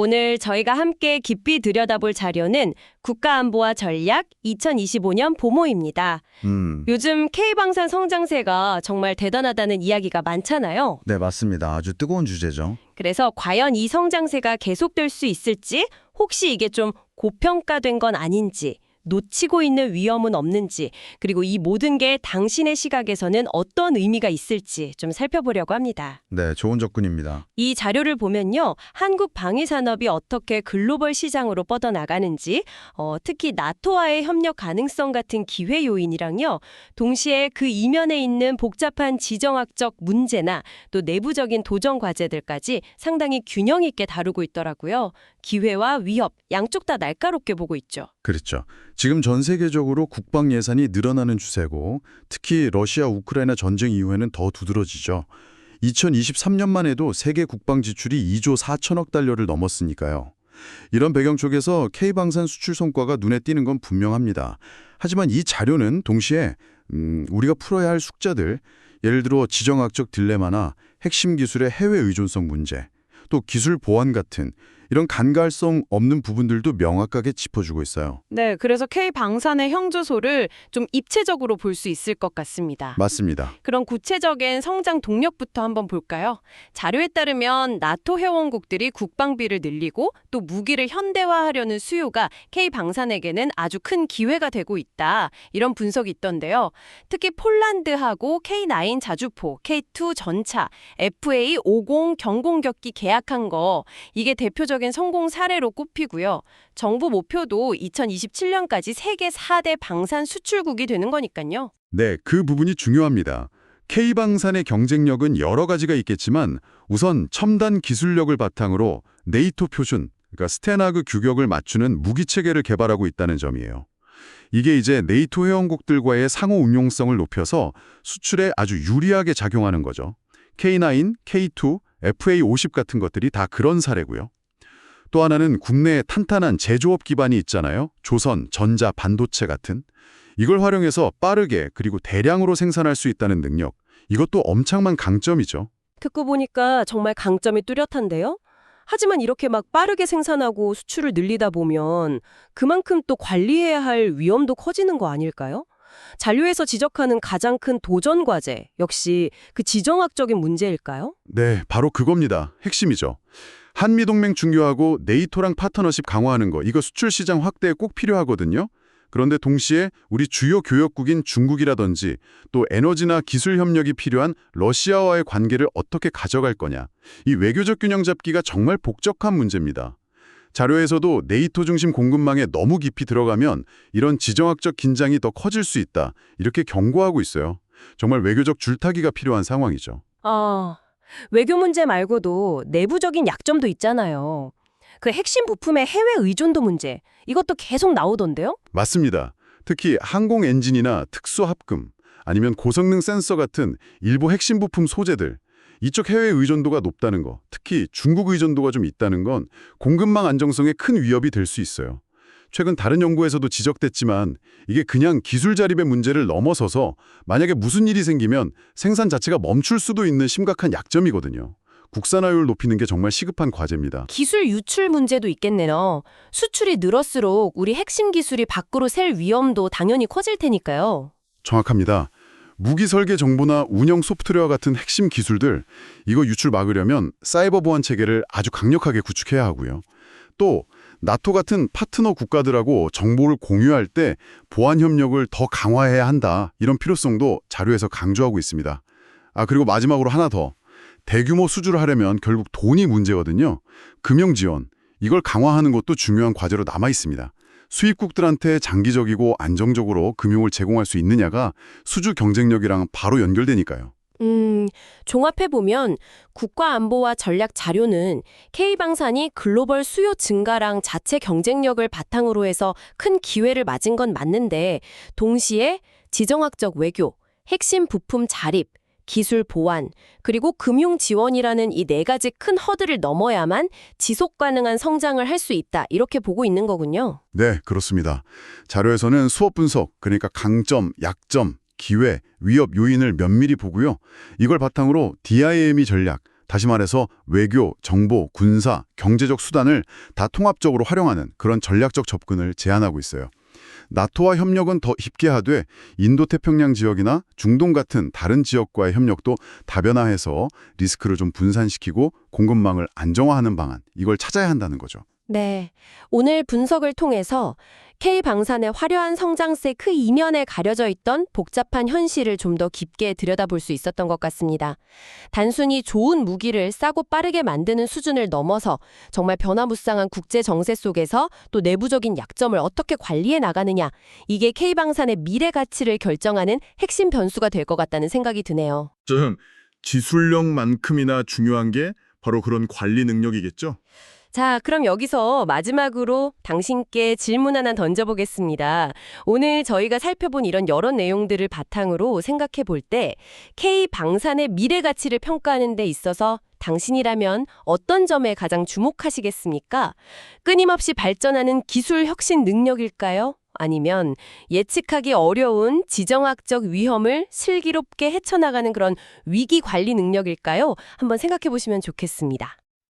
오늘 저희가 함께 깊이 들여다볼 자료는 국가안보와 전략 2025년 보모입니다. 음, 요즘 K방산 성장세가 정말 대단하다는 이야기가 많잖아요. 네, 맞습니다. 아주 뜨거운 주제죠. 그래서 과연 이 성장세가 계속될 수 있을지, 혹시 이게 좀 고평가된 건 아닌지, 놓치고 있는 위험은 없는지, 그리고 이 모든 게 당신의 시각에서는 어떤 의미가 있을지 좀 살펴보려고 합니다. 네, 좋은 접근입니다. 이 자료를 보면요. 한국 방위 산업이 어떻게 글로벌 시장으로 뻗어나가는지, 어, 특히 나토와의 협력 가능성 같은 기회 요인이랑요. 동시에 그 이면에 있는 복잡한 지정학적 문제나 또 내부적인 도전 과제들까지 상당히 균형 있게 다루고 있더라고요. 기회와 위협 양쪽 다 날카롭게 보고 있죠. 그렇죠. 지금 전 세계적으로 국방 예산이 늘어나는 추세고 특히 러시아 우크라이나 전쟁 이후에는 더 두드러지죠. 2023년만 해도 세계 국방 지출이 2조 4천억 달러를 넘었으니까요. 이런 배경 속에서 K방산 수출 성과가 눈에 띄는 건 분명합니다. 하지만 이 자료는 동시에 음, 우리가 풀어야 할 숙제들, 예를 들어 지정학적 딜레마나 핵심 기술의 해외 의존성 문제, 또 기술 보안 같은 이런 간갈성 없는 부분들도 명확하게 짚어주고 있어요. 네, 그래서 K 방산의 형주소를 좀 입체적으로 볼 수 있을 것 같습니다. 맞습니다. 그런 구체적인 성장 동력부터 한번 볼까요? 자료에 따르면 나토 회원국들이 국방비를 늘리고 또 무기를 현대화하려는 수요가 K 방산에게는 아주 큰 기회가 되고 있다. 이런 분석이 있던데요. 특히 폴란드하고 K9 자주포, K2 전차, FA50 경공격기 계약한 거 이게 대표적 인 성공 사례로 꼽히고요. 정부 목표도 2027년까지 세계 4대 방산 수출국이 되는 거니까요. 네, 그 부분이 중요합니다. K방산의 경쟁력은 여러 가지가 있겠지만 우선 첨단 기술력을 바탕으로 네이토 표준, 그러니까 스테나그 규격을 맞추는 무기체계를 개발하고 있다는 점이에요. 이게 이제 네이토 회원국들과의 상호 운용성을 높여서 수출에 아주 유리하게 작용하는 거죠. K9, K2, FA50 같은 것들이 다 그런 사례고요. 또 하나는 국내에 탄탄한 제조업 기반이 있잖아요. 조선, 전자, 반도체 같은. 이걸 활용해서 빠르게 그리고 대량으로 생산할 수 있다는 능력. 이것도 엄청난 강점이죠. 듣고 보니까 정말 강점이 뚜렷한데요? 하지만 이렇게 막 빠르게 생산하고 수출을 늘리다 보면 그만큼 또 관리해야 할 위험도 커지는 거 아닐까요? 잔류에서 지적하는 가장 큰 도전 과제 역시 그 지정학적인 문제일까요? 네, 바로 그겁니다. 핵심이죠. 한미동맹 중요하고 네이토랑 파트너십 강화하는 거, 이거 수출 시장 확대에 꼭 필요하거든요. 그런데 동시에 우리 주요 교역국인 중국이라든지 또 에너지나 기술 협력이 필요한 러시아와의 관계를 어떻게 가져갈 거냐. 이 외교적 균형 잡기가 정말 복잡한 문제입니다. 자료에서도 네이토 중심 공급망에 너무 깊이 들어가면 이런 지정학적 긴장이 더 커질 수 있다. 이렇게 경고하고 있어요. 정말 외교적 줄타기가 필요한 상황이죠. 아, 외교 문제 말고도 내부적인 약점도 있잖아요. 그 핵심 부품의 해외 의존도 문제, 이것도 계속 나오던데요? 맞습니다. 특히 항공 엔진이나 특수 합금, 아니면 고성능 센서 같은 일부 핵심 부품 소재들, 이쪽 해외 의존도가 높다는 거, 특히 중국 의존도가 좀 있다는 건 공급망 안정성에 큰 위협이 될 수 있어요. 최근 다른 연구에서도 지적됐지만 이게 그냥 기술 자립의 문제를 넘어서서 만약에 무슨 일이 생기면 생산 자체가 멈출 수도 있는 심각한 약점이거든요. 국산화율 높이는 게 정말 시급한 과제입니다. 기술 유출 문제도 있겠네요. 수출이 늘었을수록 우리 핵심 기술이 밖으로 셀 위험도 당연히 커질 테니까요. 정확합니다. 무기 설계 정보나 운영 소프트웨어 같은 핵심 기술들, 이거 유출 막으려면 사이버 보안 체계를 아주 강력하게 구축해야 하고요. 또 나토 같은 파트너 국가들하고 정보를 공유할 때 보안 협력을 더 강화해야 한다. 이런 필요성도 자료에서 강조하고 있습니다. 아, 그리고 마지막으로 하나 더. 대규모 수주를 하려면 결국 돈이 문제거든요. 금융 지원, 이걸 강화하는 것도 중요한 과제로 남아 있습니다. 수입국들한테 장기적이고 안정적으로 금융을 제공할 수 있느냐가 수주 경쟁력이랑 바로 연결되니까요. 음, 종합해보면 국가안보와 전략 자료는 K방산이 글로벌 수요 증가랑 자체 경쟁력을 바탕으로 해서 큰 기회를 맞은 건 맞는데 동시에 지정학적 외교, 핵심 부품 자립, 기술 보완, 그리고 금융 지원이라는 이 네 가지 큰 허들을 넘어야만 지속 가능한 성장을 할 수 있다. 이렇게 보고 있는 거군요. 네, 그렇습니다. 자료에서는 수업 분석, 그러니까 강점, 약점, 기회, 위협 요인을 면밀히 보고요. 이걸 바탕으로 DIME 전략, 다시 말해서 외교, 정보, 군사, 경제적 수단을 다 통합적으로 활용하는 그런 전략적 접근을 제안하고 있어요. 나토와 협력은 더 깊게 하되 인도태평양 지역이나 중동 같은 다른 지역과의 협력도 다변화해서 리스크를 좀 분산시키고 공급망을 안정화하는 방안, 이걸 찾아야 한다는 거죠. 네. 오늘 분석을 통해서 K방산의 화려한 성장세 그 이면에 가려져 있던 복잡한 현실을 좀 더 깊게 들여다볼 수 있었던 것 같습니다. 단순히 좋은 무기를 싸고 빠르게 만드는 수준을 넘어서 정말 변화무쌍한 국제 정세 속에서 또 내부적인 약점을 어떻게 관리해 나가느냐, 이게 K방산의 미래 가치를 결정하는 핵심 변수가 될 것 같다는 생각이 드네요. 좀 지술력만큼이나 중요한 게 바로 그런 관리 능력이겠죠? 자, 그럼 여기서 마지막으로 당신께 질문 하나 던져보겠습니다. 오늘 저희가 살펴본 이런 여러 내용들을 바탕으로 생각해 볼 때 K 방산의 미래 가치를 평가하는 데 있어서 당신이라면 어떤 점에 가장 주목하시겠습니까? 끊임없이 발전하는 기술 혁신 능력일까요? 아니면 예측하기 어려운 지정학적 위험을 슬기롭게 헤쳐나가는 그런 위기 관리 능력일까요? 한번 생각해 보시면 좋겠습니다.